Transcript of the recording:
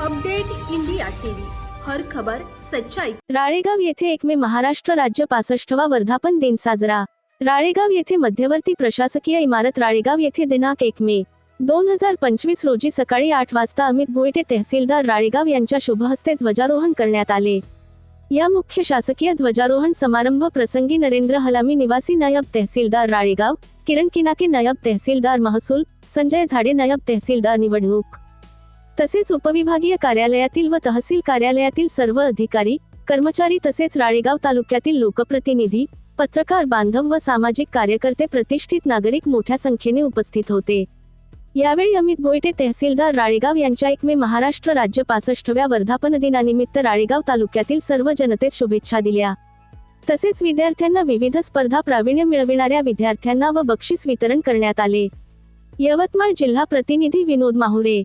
Update India TV. हर खबर सच्चाई. राळेगाव येथे एक मे महाराष्ट्र राज्य पासष्टवा वर्धापन दिन साजरा. राळेगाव येथे मध्यवर्ती प्रशासकीय इमारत राळेगाव येथे दिनांक एक मे. दोन हजार पंचवीस रोजी सकाळी आठ वाजता अमित बोयटे तहसीलदार राळेगाव यांच्या शुभहस्ते ध्वजारोहण करण्यात आले. या मुख्य शासकीय ध्वजारोहण समारंभ प्रसंगी नरेंद्र हलामी निवासी नायब तहसीलदार राळेगाव किरण किनाके नायब तहसीलदार महसूल संजय झाडे नायब तहसीलदार निवडणूक. तसेच उपविभागीय कार्यालयातील व तहसील कार्यालयातील सर्व अधिकारी कर्मचारी तसेच राळेगाव तालुक्यातील लोकप्रतिनिधी पत्रकार बांधव व सामाजिक कार्यकर्ते प्रतिष्ठित नागरिक मोठ्या संख्येने उपस्थित होते. यावेळी अमित बोयटे तहसीलदार राळेगाव यांच्या एक मे महाराष्ट्र राज्य पासष्टव्या वर्धापन दिनानिमित्त राळेगाव तालुक्यातील सर्व जनतेस शुभेच्छा दिल्या. तसेच विद्यार्थ्यांना विविध स्पर्धा प्रावीण्य मिळविणाऱ्या विद्यार्थ्यांना व बक्षीस वितरण करण्यात आले. यवतमाळ जिल्हा प्रतिनिधी विनोद माहुरे